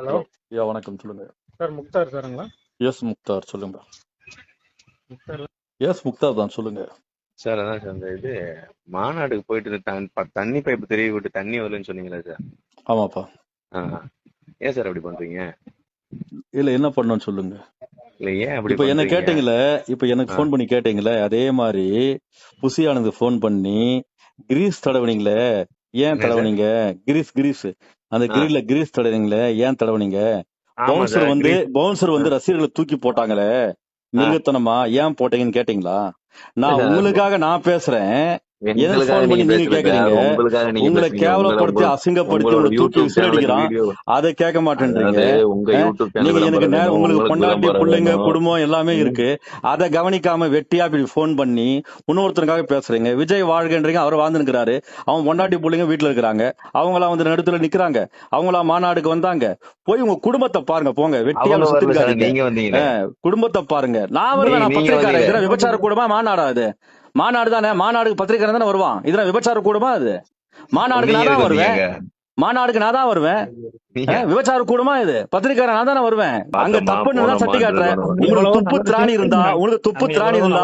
Hello. ஐயா வணக்கம் சொல்லுங்க. சார் முக்தார் சாருங்களா? எஸ் முக்தார் சொல்லுங்க. முக்தார் எஸ் முக்தார் தான் சொல்லுங்க. சார் அதான் சார் இந்த இது மாநாடுக்கு போயிட்டு தண்ணி பைப்பு தெரிய விட்டு தண்ணி வரலன்னு சொன்னீங்களா சார்? ஆமாப்பா. ஏன் சார் அப்படி பண்றீங்க? இல்ல என்ன பண்ணணும்னு சொல்லுங்க. இல்ல ஏன் அப்படி இப்ப என்ன? கேட்டீங்களே இப்ப எனக்கு ஆ. ஃபோன் பண்ணி கேட்டீங்களே அதே மாதிரி புசியானது ஃபோன் பண்ணி கிரீஸ் தடவுனீங்களே ஏன் தடவுனீங்க? Greece Greece. அந்த. கிரில்ல கிரீஸ் தடவுனீங்களே ஏன் தடவுனீங்க? பவுன்சர் சார் வந்து பவுன்சர் வந்து ரசிகர்களை தூக்கி போட்டாங்களே? மிருகத்தனமா? ஏன் போட்டீங்கன்னு கேட்டீங்களா? நான் உங்களுக்காக நான் பேசுறேன். உங்களை. கேவலப்படுத்தி அசிங்கப்படுத்தி உங்களை தூக்கி யூடியூப் விசில் சேனலுக்கு அடிக்கிறான் வீடியோ அதை கேட்க மாட்டேன்றீங்க. நீங்க எனக்கு உங்களுக்கு பொண்டாட்டி பிள்ளைங்க. குடும்பம் எல்லாமே. இருக்கு. அதை கவனிக்காம வெட்டியா இப்படி ஃபோன் பண்ணி இன்னொருத்தருக்காக பேசுறீங்க. விஜய் வாழ்கன்றீங்க அவர் வாழ்ந்துருக்கிறாரு. அவன் பொண்டாட்டி பிள்ளைங்க வீட்டுல இருக்கிறாங்க. அவங்களாம் வந்து நடுத்துல நிக்கிறாங்க. அவங்களா மாநாடுக்கு வந்தாங்க. போய் உங்க குடும்பத்தை பாருங்க போங்க. வெட்டியா வந்தீங்களே. குடும்பத்தை பாருங்க. நான் வருவேன் பத்திரிக்காரன் விபச்சார கூடமா மாநாடா அது மாநாடு தானே? மாநாடுக்கு பத்திரிக்காரன் தானே வருவான்? இதெல்லாம் விபச்சார கூடமா அது? மாநாடுக்கு நான் தான் வருவேன்? மாநாடுக்கு நான் தான் வருவேன். விபச்சார கூடமா இது? பத்திரிக்காரன் நான் தானே வருவேன். அங்க தப்புன்னு தான் சட்டி காட்டுறேன். உங்களுக்கு துப்பு திராணி இருந்தா உங்களுக்கு துப்பு திராணி இருந்தா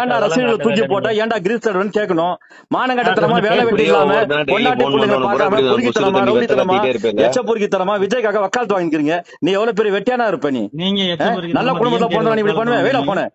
ஏன்டா ரசிகர்களை தூக்கி. போட்டா ஏன்டா கிரீஸ் தடவைன்னு கேட்கணும்? மானங்கட்டத்தனமா வேலை வெட்டி இல்லாம பொண்டாட்டி பிள்ளைங்க பார்க்காம பொறுக்கித்தனமா ரவுடித்தனமா. எச்ச பொறுக்கித்தனமா விஜய்க்காக வக்காலத்து வாங்கிக்கிறீங்க. நீ எவ்வளவு பெரிய வெட்டியானா இருப்ப நீ? நல்ல குடும்பத்துல பிறந்தவன் நீ இப்படி பண்ணுவேன். வேலை வாங்குறீங்க. போன